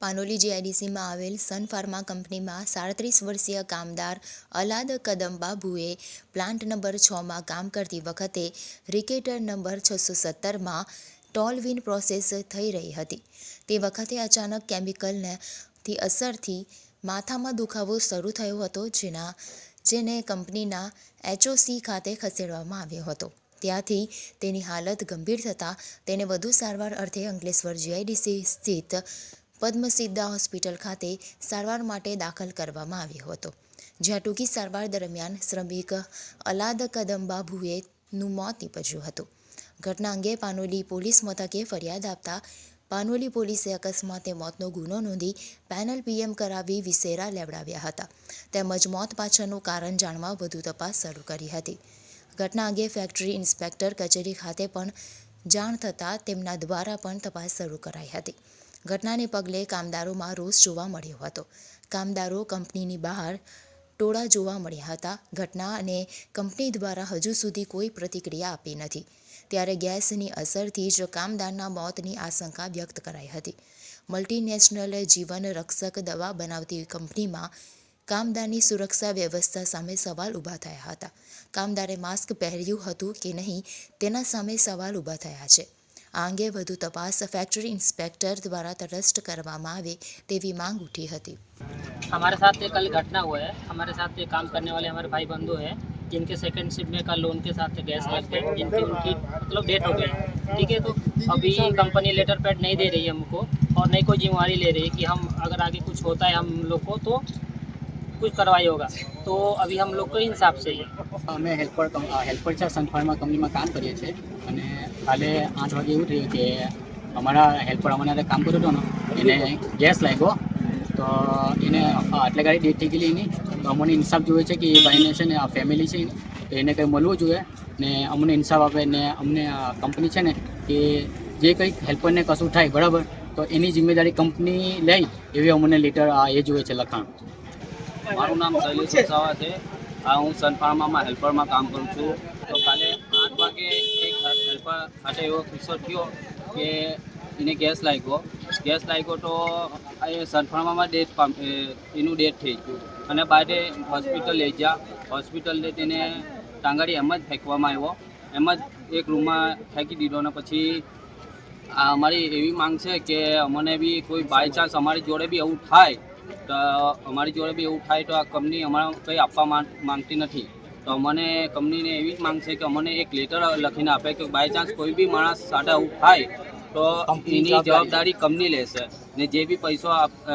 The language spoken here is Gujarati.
પાનોલી જીઆઈડીસીમાં આવેલ સન ફાર્મા કંપનીમાં સાડત્રીસ વર્ષીય કામદાર અલાદ કદંબા ભુએ પ્લાન્ટ નંબર છમાં કામ કરતી વખતે રિકેટર નંબર છસો સત્તરમાં ટોલવિન પ્રોસેસ થઈ રહી હતી. તે વખતે અચાનક કેમિકલને થી અસરથી માથામાં દુખાવો શરૂ થયો હતો, જેના, જેને કંપનીના એચઓસી ખાતે ખસેડવામાં આવ્યો હતો. ત્યાંથી તેની હાલત ગંભીર થતાં તેને વધુ સારવાર અર્થે અંકલેશ્વર જીઆઈડીસી સ્થિત પદ્મસિદ્ધા હોસ્પિટલ ખાતે સારવાર માટે દાખલ કરવામાં આવ્યો હતો, જ્યાં ટૂંકી સારવાર દરમિયાન શ્રમિક અલાદ કદંબા ભુએનું મોત નીપજ્યું હતું. ઘટના અંગે પાનોલી પોલીસ મથકે ફરિયાદ આપતા પાનોલી પોલીસે અકસ્માતે મોતનો ગુનો નોંધી પેનલ પીએમ કરાવી વિસેરા લેવડાવ્યા હતા. તેમજ મોત પાછળનું કારણ જાણવા વધુ તપાસ શરૂ કરી હતી. ઘટના અંગે ફેક્ટરી ઇન્સ્પેક્ટર કચેરી ખાતે પણ જાણ થતાં તેમના દ્વારા પણ તપાસ શરૂ કરાઈ હતી. ઘટનાને પગલે કામદારોમાં રોષ જોવા મળ્યો હતો. કામદારો કંપનીની બહાર ટોળા જોવા મળ્યા હતા. ઘટના અને કંપની દ્વારા હજુ સુધી કોઈ પ્રતિક્રિયા આપી નથી. ત્યારે ગેસની અસરથી જ કામદારના મોતની આશંકા વ્યક્ત કરાઈ હતી. મલ્ટીનેશનલ જીવન રક્ષક દવા બનાવતી કંપનીમાં કામદારની સુરક્ષા વ્યવસ્થા સામે સવાલ ઊભા થયા હતા. કામદારે માસ્ક પહેર્યું હતું કે નહીં તેના સામે સવાલ ઊભા થયા છે. અંગે વધુ તપાસ ફેક્ટરી ઇન્સ્પેક્ટર દ્વારા તટસ્થ કરવામાં આવે તેવી માંગ ઉઠી હતી हमारे साथ ये कल घटना हुआ है हमारे साथ ये काम करने वाले हमारे भाई बंधु हैं जिनके सेकंड शिफ्ट में कल उनके साथ गैस लग गए जिनकी उनकी मतलब डेट हो गई ठीक है तो अभी कंपनी लेटर पैड नहीं दे रही है हमको और नहीं कोई जिम्मेवारी ले रही है कि हम अगर आगे कुछ होता है हम लोग को तो कुछ करवाई होगा तो अभी हम लोग को हिसाब से ही है અમે હેલ્પર કં- અ, હેલ્પર છે સન ફાર્મા કંપનીમાં કામ કરીએ છીએ અને કાલે આઠ વાગે એવું થયું કે અમારા હેલ્પર અમારા હારે કામ કર્યો હતો ને એને ગેસ લાગ્યો તો એને અ, આટલે ગાડી ડેટ થઈ ગયેલી એની તો અમને ઇન્સાફ જોઈએ છે કે એ ભાઈને છે ને આ ફેમિલી છે તો એને કંઈ મળવું જોઈએ ને અમને ઇન્સાફ આપે ને અમને આ કંપની છે ને કે જે કંઈક હેલ્પરને કશું થાય બરાબર તો એની જિમ્મેદારી કંપની લે એવી અમને લેટર એ જોઈએ છે લખાણ મારું નામ શૈલેષ વસાવા છે. આ હું સન ફાર્મામાં હેલ્પરમાં કામ કરું છું. તો કાલે આઠ વાગે એક હેલ્પર માટે એવો કિસ્સો થયો કે એને ગેસ લાગ્યો. ગેસ લાગ્યો તો એ સન ડેથ પામ એનું ડેથ થઈ ગયું. અને બાદ હોસ્પિટલ લઈ ગયા. હોસ્પિટલ તેને ટાંગાડી એમ જ ફેંકવામાં આવ્યો. એમ જ એક રૂમમાં ફેંકી દીધો અને પછી આ અમારી એવી માંગ છે કે અમને બી કોઈ બાય ચાન્સ અમારી જોડે બી એવું થાય તો અમારી જોડે બી એવું થાય તો આ કંપની અમારા કંઈ આપવા માંગતી નથી તો અમને કંપનીને એવી જ માંગ છે કે અમને એક લેટર લખીને આપે કે બાય ચાન્સ કોઈ બી માણસ સાથે આવું થાય તો એની જવાબદારી. કંપની લેશે ને જે બી પૈસો આપ-